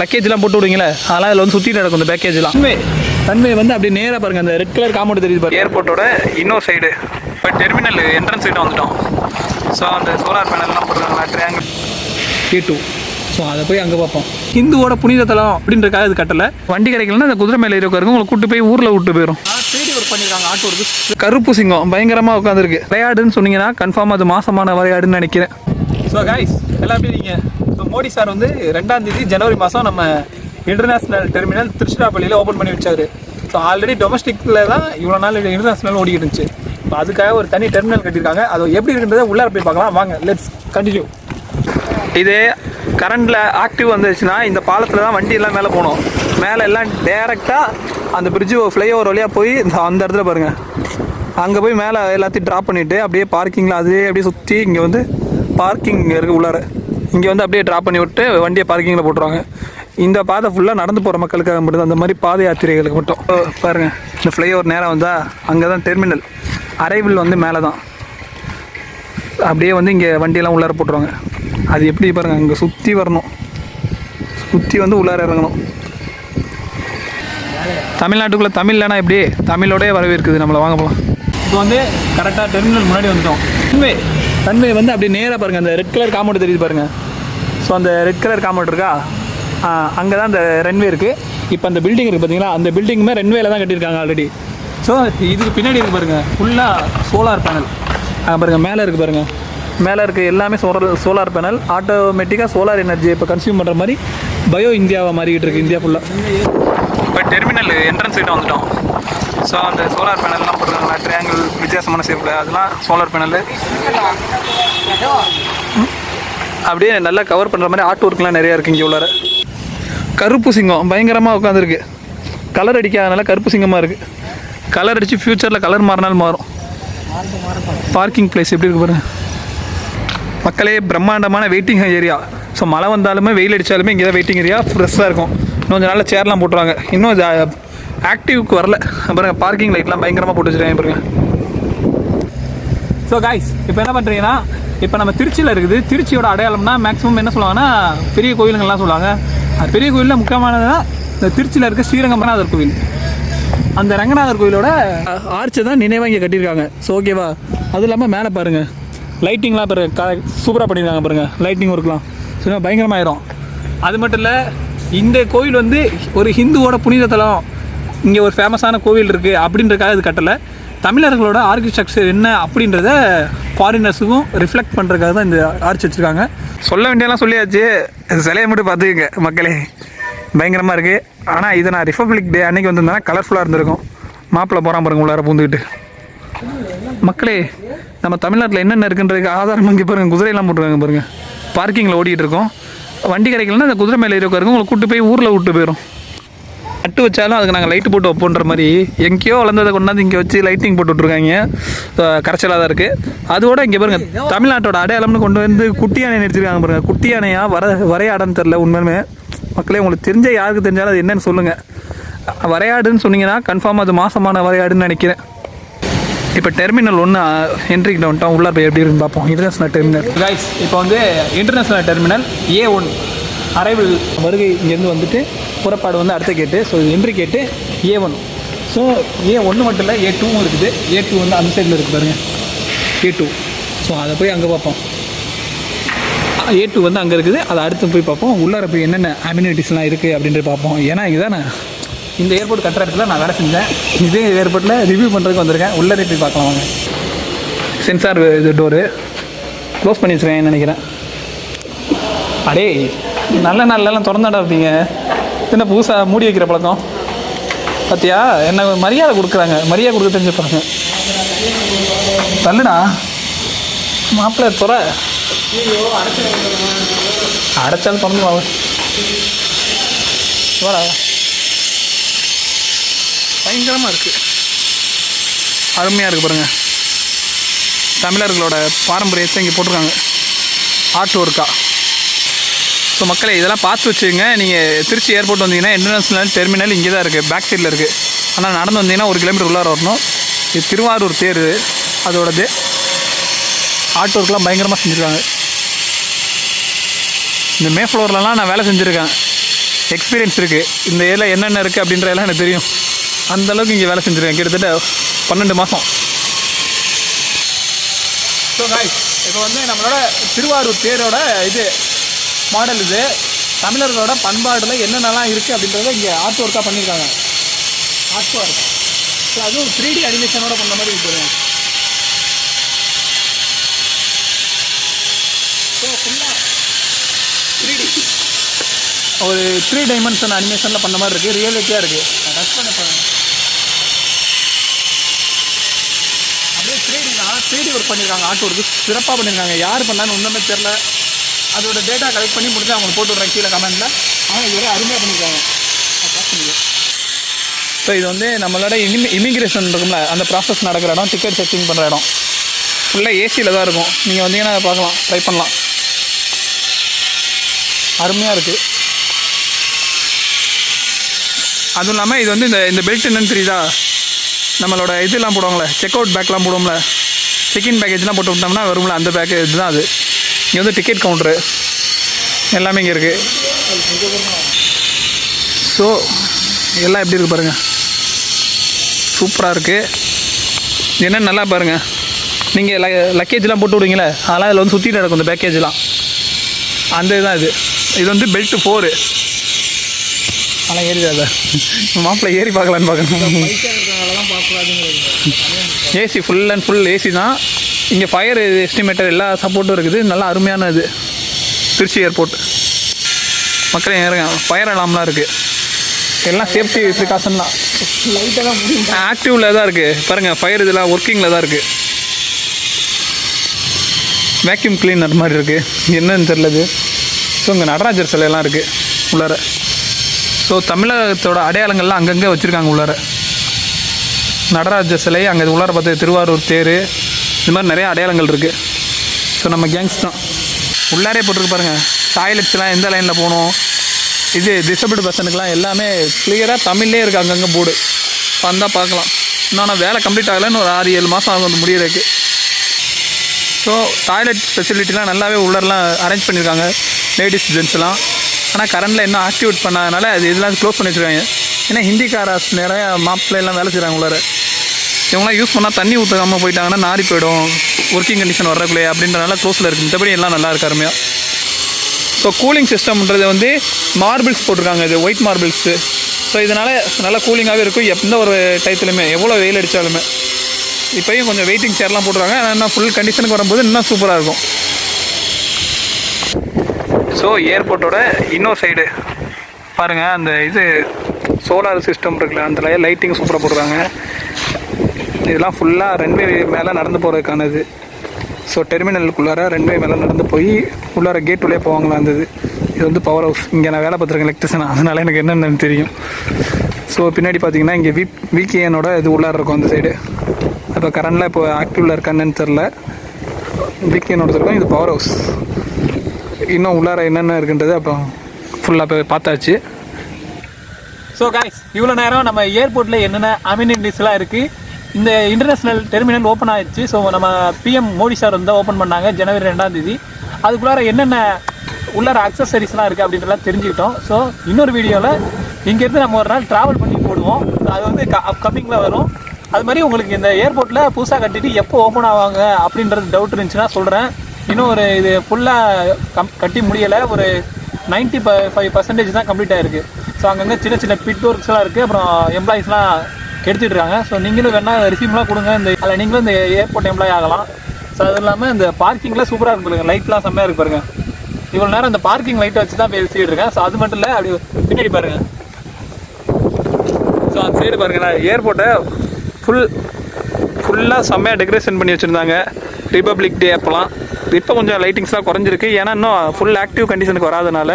லக்கேஜ்லாம் போட்டு விடுவீங்களே? அதெல்லாம் இதில் வந்து சுற்றிட்டு நடக்கும் இந்த பேக்கேஜ்லாம் ரன்வே ரன்வே வந்து அப்படி நேராக பாருங்கள் அந்த ரெட் கலர் காம்பவுண்ட் தெரியுது பாருங்க. ஏர்போர்ட்டோட இன்னொரு சைடு இப்போ டெர்மினல் என்ட்ரன்ஸ் சைடு வந்துட்டோம். ஸோ அந்த சோலார் பேனல்லாம் போட்டுருக்காங்களா ட்ரையாங்கிள் கே டூ ஸோ அதை போய் அங்கே பார்ப்போம். ஹிந்துவோட புனித தலம் அப்படின்றக்காக இது கட்டலை. வண்டி கிடைக்கலன்னா அந்த குதிரை மேலே இருக்காருங்க உங்களை கூட்டு போய் ஊரில் விட்டு போயிடும் தேடி ஒர்க் பண்ணியிருக்காங்க ஆட்டோ இருக்கு கருப்பு சிங்கம் பயங்கரமாக உட்காந்துருக்கு விளையாடுன்னு சொன்னீங்கன்னா கன்ஃபார்ம் அது மாசமான விளையாடுன்னு நினைக்கிறேன். ஸோ கைஸ் எல்லாமே நீங்கள் ஸோ மோடி சார் வந்து ரெண்டாம் தேதி ஜனவரி மாதம் நம்ம இன்டர்நேஷ்னல் டெர்மினல் திருச்சிராப்பள்ளியில் ஓப்பன் பண்ணி வச்சார். ஸோ ஆல்ரெடி டொமஸ்டிக்கில் தான் இவ்வளோ நாள் இன்டர்நேஷ்னல் ஓடிக்கிட்டு இருந்துச்சு. இப்போ அதுக்காக ஒரு தனி டெர்மினல் கட்டியிருக்காங்க. அது எப்படி இருக்குன்றதை உள்ளார போய் பார்க்கலாம். வாங்க லெட்ஸ் கண்டினியூ இது கரண்டில் ஆக்டிவ் வந்துச்சுன்னா இந்த பாலத்தில் தான் வண்டி எல்லாம் மேலே போகணும். மேலே எல்லாம் டேரெக்டாக அந்த பிரிட்ஜு ஃப்ளைஓவர் வழியாக போய் இந்த அந்த இடத்துல பாருங்கள் அங்கே போய் மேலே எல்லாத்தையும் ட்ராப் பண்ணிவிட்டு அப்படியே பார்க்கிங்கில் அதே அப்படியே சுற்றி இங்கே வந்து பார்க்கிங் இருக்குது உள்ளார. இங்கே வந்து அப்படியே ட்ராப் பண்ணி விட்டு வண்டியை பார்க்கிங்கில் போட்டுருவாங்க. இந்த பாதை ஃபுல்லாக நடந்து போகிற மக்களுக்காக மட்டும் அந்த மாதிரி பாத யாத்திரைகளுக்கு மட்டும். ஓ, பாருங்க. இந்த ஃப்ளைஓவர் நேராக வந்தால் அங்கே தான் டெர்மினல் அரைவில் வந்து மேலே தான் அப்படியே வந்து இங்கே வண்டியெல்லாம் உள்ளார போட்டுருவாங்க. அது எப்படி பாருங்க அங்கே சுற்றி வரணும். சுற்றி வந்து உள்ளார இறங்கணும். தமிழ்நாட்டுக்குள்ளே தமிழ் இல்லைனா எப்படி? தமிழோடய வரவேற்குது நம்மளை. வாங்க போகலாம் இப்போ வந்து கரெக்டாக டெர்மினல் முன்னாடி வந்துட்டோம். ரன்வே வந்து அப்படியே நேராக பாருங்கள் அந்த ரெட் கலர் காம்பவுண்ட் தெரியுது பாருங்கள் ஸோ அந்த ரெட் கலர் காம்பவுண்ட் இருக்கா? அங்கே தான் அந்த ரன்வே இருக்குது இப்போ அந்த பில்டிங் இருக்குது பார்த்தீங்களா அந்த பில்டிங்குமே ரன்வேல தான் கட்டியிருக்காங்க ஆல்ரெடி ஸோ இதுக்கு பின்னாடி இருக்குது பாருங்கள் ஃபுல்லாக சோலார் பேனல் பாருங்கள் மேலே இருக்குது பாருங்கள் மேலே இருக்க எல்லாமே சோலார் சோலார் பேனல் ஆட்டோமேட்டிக்காக சோலார் எனர்ஜி இப்போ கன்சியூம் பண்ணுற மாதிரி பயோ இந்தியாவை மாறிக்கிட்டு இருக்கு இந்தியா ஃபுல்லாக இப்போ டெர்மினல் என்ட்ரன்ஸ் சைடு வந்துட்டோம். ஸோ அந்த சோலார் பேனல்லாம் போட்டுருக்காங்களா? ட்ரையாங்கிள் வித்தியாசமான ஷேப்பில் அதெல்லாம் சோலார் பேனல் அப்படியே நல்லா கவர் பண்ணுற மாதிரி ஆர்ட் ஒர்க்லாம் நிறையா இருக்குது இங்கே உள்ளார. கருப்பு சிங்கம் பயங்கரமாக உட்காந்துருக்கு கலர் அடிக்காதனால கருப்பு சிங்கமாக இருக்குது கலர் அடித்து ஃப்யூச்சரில் கலர் மாறினாலும் மாறும். பார்க்கிங் பிளேஸ் எப்படி இருக்கு பாருங்கள் மக்களே பிரம்மாண்டமான வெயிட்டிங் ஏரியா ஸோ மழை வந்தாலுமே வெயில் அடித்தாலுமே இங்கே தான் வெயிட்டிங் ஏரியா ஃப்ரெஷ்ஷாக இருக்கும். இன்னும் கொஞ்சம் நாளில் சேர்லாம் போட்டுருவாங்க. இன்னும் ஆக்டிவ்க்கு வரல. அப்புறம் பார்க்கிங் லைட்லாம் பயங்கரமாக போட்டு வச்சுருக்காங்க பாருங்க. ஸோ காய்ஸ் இப்போ என்ன பண்ணுறீங்கன்னா இப்போ நம்ம திருச்சியில் இருக்குது. திருச்சியோட அடையாளம்னா மேக்ஸிமம் என்ன சொல்லுவாங்கன்னா பெரிய கோயிலுங்கள்லாம் சொல்லுவாங்க. அது பெரிய கோயிலில் முக்கியமானதுன்னா இந்த திருச்சியில் இருக்க ஸ்ரீரங்கம்பநாதர் கோவில். அந்த ரங்கநாதர் கோயிலோட ஆர்ச்சை தான் நினைவாக இங்கே கட்டியிருக்காங்க ஸோ ஓகேவா அதுவும் இல்லாமல் மேலே பாருங்கள் லைட்டிங்லாம் பாரு க சூப்பராக பண்ணியிருக்காங்க பாருங்கள் லைட்டிங் ஒர்க்லாம் சும்மா பயங்கரமாயிரும். அது மட்டும் இல்லை இந்த கோயில் வந்து ஒரு ஹிந்துவோட புனித தலம். இங்கே ஒரு ஃபேமஸான கோவில் இருக்குது அப்படின்றக்காக இது கட்டலை. தமிழர்களோட ஆர்கிடெக்சர் என்ன அப்படின்றத ஃபாரினர்ஸுக்கும் ரிஃப்ளெக்ட் பண்ணுறதுக்காக தான் இந்த ஆர்ச்சி வச்சுருக்காங்க. சொல்ல வேண்டியெல்லாம் சொல்லியாச்சு. சிலையை மட்டும் பார்த்துக்கங்க மக்களே. பயங்கரமாக இருக்குது ஆனால் இதை நான் ரிப்பப்ளிக் டே அன்றைக்கி வந்திருந்தேன்னா கலர்ஃபுல்லாக இருந்திருக்கும். மாப்பிள்ளை போகிறான் பாருங்க உள்ளார பூந்துக்கிட்டு. மக்களே நம்ம தமிழ்நாட்டில் என்னென்ன இருக்குன்றதுக்கு ஆதாரம் இங்கே பாருங்கள் குதிரையெல்லாம் போட்டுருக்காங்க பாருங்கள் பார்க்கிங்கில் ஓடிட்டு இருக்கோம். வண்டி கிடைக்கலன்னா அந்த குதிரை மேலே இருக்காருங்க உங்களை கூட்டு போய் ஊரில் விட்டு போயிடும் அட்டு வச்சாலும் அதுக்கு நாங்கள் லைட்டு போட்டு வைப்போன்ற மாதிரி எங்கேயோ வளர்ந்ததை கொண்டாந்து இங்கே வச்சு லைட்டிங் போட்டு விட்ருக்காங்க கரைச்சலாக தான் இருக்குது அதோட இங்கே பாருங்கள் தமிழ்நாட்டோட அடையாளம்னு கொண்டு வந்து குட்டி யானை நிறுத்திருக்காங்க பாருங்கள் குட்டி யானையா வர வரையாடன்னு தெரில உண்மையுமே மக்களே உங்களுக்கு தெரிஞ்ச யாருக்கு தெரிஞ்சாலும் அது என்னன்னு சொல்லுங்கள் வரையாடுன்னு சொன்னீங்கன்னா கன்ஃபார்ம் அது மாசமான வரையாடுன்னு நினைக்கிறேன். இப்போ டெர்மினல் ஒன்று என்ட்ரி டவுன் டவுன் உள்ளே போய் எப்படி இருக்குன்னு பார்ப்போம். இன்டர்நேஷனல் டெர்மினல் கைஸ் இப்போ வந்து international terminal A one arrival வருகை இங்கேருந்து வந்துட்டு புறப்பாடு வந்து அடுத்த கேட்டு ஸோ இது என்ட்ரி கேட்டு ஏ ஒன் ஸோ ஏ ஒன்று மட்டும் இல்லை ஏ டூவும் இருக்குது. ஏ டூ வந்து அந்த சைடில் இருக்குது பாருங்க. ஏ டூ ஸோ அதை போய் அங்கே பார்ப்போம். ஏ டூ வந்து அங்கே இருக்குது. அதை அடுத்து போய் பார்ப்போம். உள்ளார போய் என்னென்ன அம்யூனிட்டிஸ்லாம் இருக்குது அப்படின்ட்டு பார்ப்போம். ஏன்னா இதுதானே இந்த ஏர்போர்ட் கட்டுற இடத்துல நான் வேலை செஞ்சேன். இதே ஏர்போர்ட்டில் ரிவ்யூ பண்ணுறதுக்கு வந்திருக்கேன். உள்ளே போய் பார்க்கலாம் வாங்க. சென்சார் இது டோரு க்ளோஸ் பண்ணி வச்சுருக்கேன் நினைக்கிறேன். அடே நல்ல நாள்லாம் திறந்தாடா இருப்பீங்க என்ன புதுசாக மூடி வைக்கிற பழக்கம்? பார்த்தியா என்ன மரியாதை கொடுக்குறாங்க. மரியாதை கொடுக்க தெரிஞ்சுப்பாங்க தள்ளுடா. மாப்பிள்ளை துற. அடைச்சாலும் திறந்து வாங்க வரா பயங்கரமாக இருக்குது அருமையாக இருக்குது பாருங்கள் தமிழர்களோட பாரம்பரியத்தை இங்கே போட்டிருக்காங்க. ஆர்ட் ஒர்க்காக ஸோ மக்களே இதெல்லாம் பார்த்து வச்சுங்க நீங்கள் திருச்சி ஏர்போர்ட் வந்தீங்கன்னா இன்டர்நேஷ்னல் டெர்மினல் இங்கே தான் இருக்குது பேக் சைடில் இருக்குது ஆனால் நடந்து வந்தீங்கன்னா ஒரு கிலோமீட்டர் உள்ளார வரணும். இது திருவாரூர் தேர். அதோடது ஆர்ட் ஒர்க்லாம் பயங்கரமாக செஞ்சுருக்காங்க. இந்த மே ஃப்ளோர்லலாம் நான் வேலை செஞ்சுருக்கேன். எக்ஸ்பீரியன்ஸ் இருக்குது இந்த ஏரியில் என்னென்ன இருக்குது அப்படின்றதெல்லாம் எனக்கு தெரியும். அந்த அளவுக்கு இங்கே வேலை செஞ்சுருக்கேன். கிட்டத்தட்ட பன்னெண்டு மாதம் ஸோ காய்ஸ் இப்போ வந்து நம்மளோட திருவாரூர் தேரோட இது மாடல் இது. தமிழர்களோட பண்பாடில் என்னென்னலாம் இருக்குது அப்படின்றத இங்கே ஆர்ட் ஒர்க்காக பண்ணியிருக்காங்க. ஆர்ட் ஒர்க் ஸோ அதுவும் த்ரீ டி அனிமேஷனோட பண்ண மாதிரி இருக்குது ஸோ ஃபுல்லாக த்ரீ டி ஒரு த்ரீ டைமென்ஷன் அனிமேஷனில் பண்ண மாதிரி இருக்குது ரியலிட்டியாக இருக்குது டச் பண்ண பாருங்க அப்படியே த்ரீ டி தான் ஒர்க் பண்ணியிருக்காங்க ஆர்ட் ஒர்க்கு சிறப்பாக பண்ணியிருக்காங்க யார் பண்ணான்னு ஒன்றுமே தெரில அதோட டேட்டா கலெக்ட் பண்ணி முடிஞ்சு அவங்க போட்டு விட்றேன் கீழே கமெண்ட்டில் ஆனால் இதுவரை அருமையாக பண்ணியிருக்காங்க ஸோ இது வந்து நம்மளோட இமி இமிக்ரேஷன் இருக்கும்ல அந்த ப்ராசஸ் நடக்கிற இடம் டிக்கெட் செக்கிங் பண்ணுற இடம். ஃபுல்லாக ஏசியில் தான் இருக்கும். நீங்கள் வந்தீங்கன்னா அதை பார்க்கலாம் ட்ரை பண்ணலாம். அருமையாக இருக்குது அதுவும் இல்லாமல் இது வந்து இந்த இந்த பெல்ட் என்னன்னு தெரியுதா? நம்மளோட இதெல்லாம் போடுவாங்களே செக் அவுட் பேக்லாம் போடுவோம்ல. செக்இன் பேக்கேஜ்லாம் போட்டு விட்டோம்னா வரும்ல அந்த பேக்கேஜ் தான் அது. இங்கே வந்து டிக்கெட் கவுண்ட்ரு எல்லாமே இங்கே இருக்குது ஸோ எல்லாம் எப்படி இருக்குது பாருங்கள் சூப்பராக இருக்குது என்ன நல்லா பாருங்கள் நீங்கள் லக்கேஜ்லாம் போட்டு விடுவீங்களே அதெல்லாம் இதில் வந்து சுற்றிட்டு நடக்கும் இந்த பேக்கேஜ்லாம் அந்த இதுதான் இது. இது வந்து பெல்ட்டு ஃபோரு ஆனால் ஏறிடாத. மாப்பிள்ளை ஏறி பார்க்கலான்னு பார்க்கணும். AC full and full AC தான். இங்கே ஃபயர் எஸ்டிமேட்டர் எல்லா சப்போர்ட்டும் இருக்குது. நல்லா அருமையான இது. திருச்சி ஏர்போர்ட் மக்களே இறங்க ஃபயர் அலாம்லாம் இருக்குது எல்லாம் சேஃப்டி ப்ரிகாஷன்லாம் ஆக்டிவில் தான் இருக்குது பாருங்கள் ஃபயர் இதெல்லாம் ஒர்க்கிங்கில் தான் இருக்குது வேக்யூம் கிளீனர் மாதிரி இருக்குது என்னன்னு தெரிலது ஸோ இங்கே நடராஜர் சிலையெல்லாம் இருக்குது உள்ளார. ஸோ தமிழகத்தோட அடையாளங்கள்லாம் அங்கங்கே வச்சுருக்காங்க உள்ளார. நடராஜ சிலை அங்கே உள்ளார பார்த்து திருவாரூர் தேர். இது மாதிரி நிறைய அடையாளங்கள் இருக்குது ஸோ நம்ம கேங்ஸ் தான். உள்ளாரே போட்டிருக்கு பாருங்கள் டாய்லெட்ஸ்லாம் எந்த லைனில் போகணும்? இது டிசபிள் பர்சனுக்குலாம் எல்லாமே கிளியராக தமிழ்லேயே இருக்குது அங்கங்கே போர்டு வந்தால் பார்க்கலாம். இன்னும் ஆனால் வேலை கம்ப்ளீட் ஆகலைன்னு ஒரு ஆறு ஏழு மாதம் ஆகும் அது முடியறதுக்கு. ஸோ டாய்லெட் ஃபெசிலிட்டிலாம் நல்லாவே உள்ளரெலாம் அரேஞ்ச் பண்ணியிருக்காங்க. லேடிஸ் ஜென்ஸ்லாம் ஆனால் கரண்டில் இன்னும் ஆக்டிவேட் பண்ணாதனால அது இதெல்லாம் க்ளோஸ் பண்ணி வச்சுருக்காங்க. ஏன்னா ஹிந்திக்காரஸ் நிறையா மாப்பிள்ளைலாம் வேலை செய்கிறாங்க உள்ளார. இவங்களாம் யூஸ் பண்ணால் தண்ணி ஊற்றாமல் போயிட்டாங்கன்னா நாரி போயிடும். ஒர்க்கிங் கண்டிஷன் வர்றக்குள்ளே அப்படின்றனால க்ளோஸில் இருக்குது மற்றபடி எல்லாம் நல்லா இருக்கு அருமையாக ஸோ கூலிங் சிஸ்டம்ன்றது வந்து மார்பிள்ஸ் போட்டிருக்காங்க. இது ஒயிட் மார்பிள்ஸு ஸோ இதனால் நல்லா கூலிங்காகவே இருக்கும். எந்த ஒரு டயத்துலையுமே எவ்வளோ வெயில் அடித்தாலுமே இப்போயும் கொஞ்சம் வெயிட்டிங் சேர்லாம் போட்டுருக்காங்க. ஆனால் ஃபுல் கண்டிஷனுக்கு வரும்போது இன்னும் சூப்பராக இருக்கும். ஸோ ஏர்போர்ட்டோட இன்னொரு சைடு பாருங்கள் அந்த இது சோலார் சிஸ்டம் இருக்குல்ல அந்த லைட்டிங் சூப்பராக போட்டுருக்காங்க. இதெல்லாம் ஃபுல்லாக ரன்வே மேலே நடந்து போகிறதுக்கான இது ஸோ டெர்மினலுக்குள்ளார ரன்வே மேலே நடந்து போய் உள்ளார கேட் உள்ளே போவாங்களா இருந்தது. இது வந்து பவர் ஹவுஸ் இங்கே நான் வேலை பார்த்துருக்கேன் எலக்ட்ரிஷன் அதனால எனக்கு என்னென்னு தெரியும். ஸோ பின்னாடி பார்த்தீங்கன்னா இங்கே வி விகேஎனோட இது உள்ளார இருக்கும் அந்த சைடு இப்போ கரண்டில் இப்போ ஆக்டிவில் இருக்கான்னு தெரில விகேஎனோட இருக்கும் இது பவர் ஹவுஸ் இன்னும் உள்ளார என்னென்ன இருக்குன்றது அப்புறம் ஃபுல்லாக போய் பார்த்தாச்சு. ஸோ காய்ஸ் இவ்வளோ நேரம் நம்ம ஏர்போர்ட்டில் என்னென்ன அமினிட்டிஸ்லாம் இருக்குது இந்த இன்டர்நேஷ்னல் டெர்மினல் ஓப்பன் ஆயிடுச்சு ஸோ நம்ம பிஎம் மோடி சார் வந்து ஓப்பன் பண்ணாங்க ஜனவரி ரெண்டாம் தேதி. அதுக்குள்ளார என்னென்ன உள்ளார அக்சசரிஸ்லாம் இருக்குது அப்படின்றலாம் தெரிஞ்சுக்கிட்டோம். ஸோ இன்னொரு வீடியோவில் இங்கேருந்து நம்ம ஒரு நாள் ட்ராவல் பண்ணி போடுவோம். அது வந்து அப்கமிங்கில் வரும். அது மாதிரி உங்களுக்கு இந்த ஏர்போர்ட்டில் புதுசாக கட்டிட்டு எப்போ ஓப்பன் ஆவாங்க அப்படின்றது டவுட் இருந்துச்சுன்னா சொல்கிறேன் இன்னும் ஒரு இது ஃபுல்லாக கம் கட்டி முடியலை. ஒரு நைன்ட்டி ஃபைவ் பர்சன்டேஜ் தான் கம்ப்ளீட் ஆயிருக்கு. ஸோ அங்கங்கே சின்ன சின்ன பிட் ஒர்க்ஸ்லாம் இருக்குது அப்புறம் எம்ப்ளாயிஸ்லாம் எடுத்துகிட்டு ஸோ நீங்களும் வேணால் ரெசியூம்லாம் கொடுங்க. இந்த அதில் நீங்களும் இந்த ஏர்போர்ட் எம்ப்ளாய் ஆகலாம். ஸோ அதுவும் இல்லாமல் இந்த பார்க்கிங்லாம் சூப்பராக இருக்கு பாருங்க. லைட்லாம் செம்மையாக இருக்கு பாருங்க. இவ்வளோ நேரம் இந்த பார்க்கிங் லைட்டை வச்சு தான் பேசிட்டு இருக்கேன் ஸோ அது மட்டும் இல்லை அப்படி பின்னாடி பாருங்க. ஸோ அந்த சைடு பாருங்களேன். ஏர்போர்ட்டை ஃபுல் ஃபுல்லாக செம்மையாக டெக்கரேஷன் பண்ணி வச்சுருந்தாங்க. ரிப்பப்ளிக் டே அப்போலாம். இப்போ கொஞ்சம் லைட்டிங்ஸ்லாம் குறைஞ்சிருக்கு. ஏன்னா இன்னும் ஃபுல் ஆக்டிவ் கண்டிஷனுக்கு வராதனால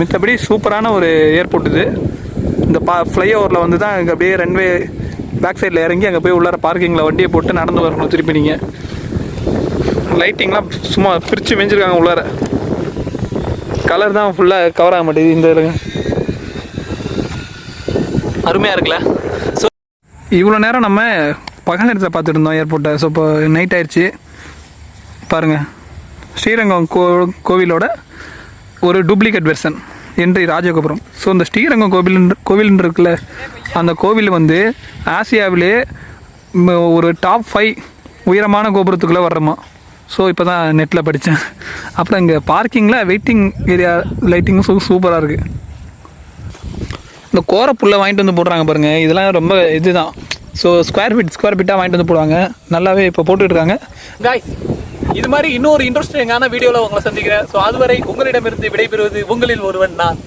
மித்தபடி சூப்பரான ஒரு ஏர்போர்ட் இது. இந்த பா ஃப்ளைஓவரில் வந்து தான் இங்கே அப்படியே ரன்வே பேக் சைடில் இறங்கி அங்கே போய் உள்ளார பார்க்கிங்கில் வண்டியை போட்டு நடந்து வரணும் திருப்பி நீங்கள் லைட்டிங்லாம் சும்மா பிரித்து மேய்ஞ்சிருக்காங்க உள்ளார. கலர் தான் ஃபுல்லாக கவர் ஆக மாட்டேங்குது இந்த இதுல அருமையாக இருக்குல்ல? ஸோ இவ்வளோ நேரம் நம்ம பகல் நேரத்தை பார்த்துட்டு இருந்தோம் ஏர்போர்ட்டை ஸோ இப்போ நைட் ஆயிடுச்சு. பாருங்கள் ஸ்ரீரங்கம் கோ கோவிலோட ஒரு டூப்ளிகேட் வெர்ஷன் இன்றைய ராஜகோபுரம். ஸோ இந்த ஸ்ரீரங்கம் கோவில் கோவில்னு இருக்குல்ல அந்த கோவில் வந்து ஆசியாவிலே ஒரு டாப் ஃபைவ் உயரமான கோபுரத்துக்குள்ளே வர்றோமா. ஸோ இப்போ தான் நெட்டில் படித்தேன் அப்புறம் இங்கே பார்க்கிங்கில் வெயிட்டிங் ஏரியா லைட்டிங்கும் சூ சூப்பராக இருக்குது இந்த கோர புல்லை வாங்கிட்டு வந்து போடுறாங்க பாருங்கள் இதெல்லாம் ரொம்ப இதுதான். ஸோ ஸ்கொயர் ஃபீட் ஸ்கொயர் ஃபீட்டாக வாங்கிட்டு வந்து போடுவாங்க. நல்லாவே இப்போ போட்டுட்ருக்காங்க இது மாதிரி இன்னொரு இன்ட்ரெஸ்டிங்கான வீடியோவில் உங்களை சந்திக்கிறேன். ஸோ அதுவரை உங்களிடமிருந்து விடைபெறுவது உங்களில் ஒருவன் நான்.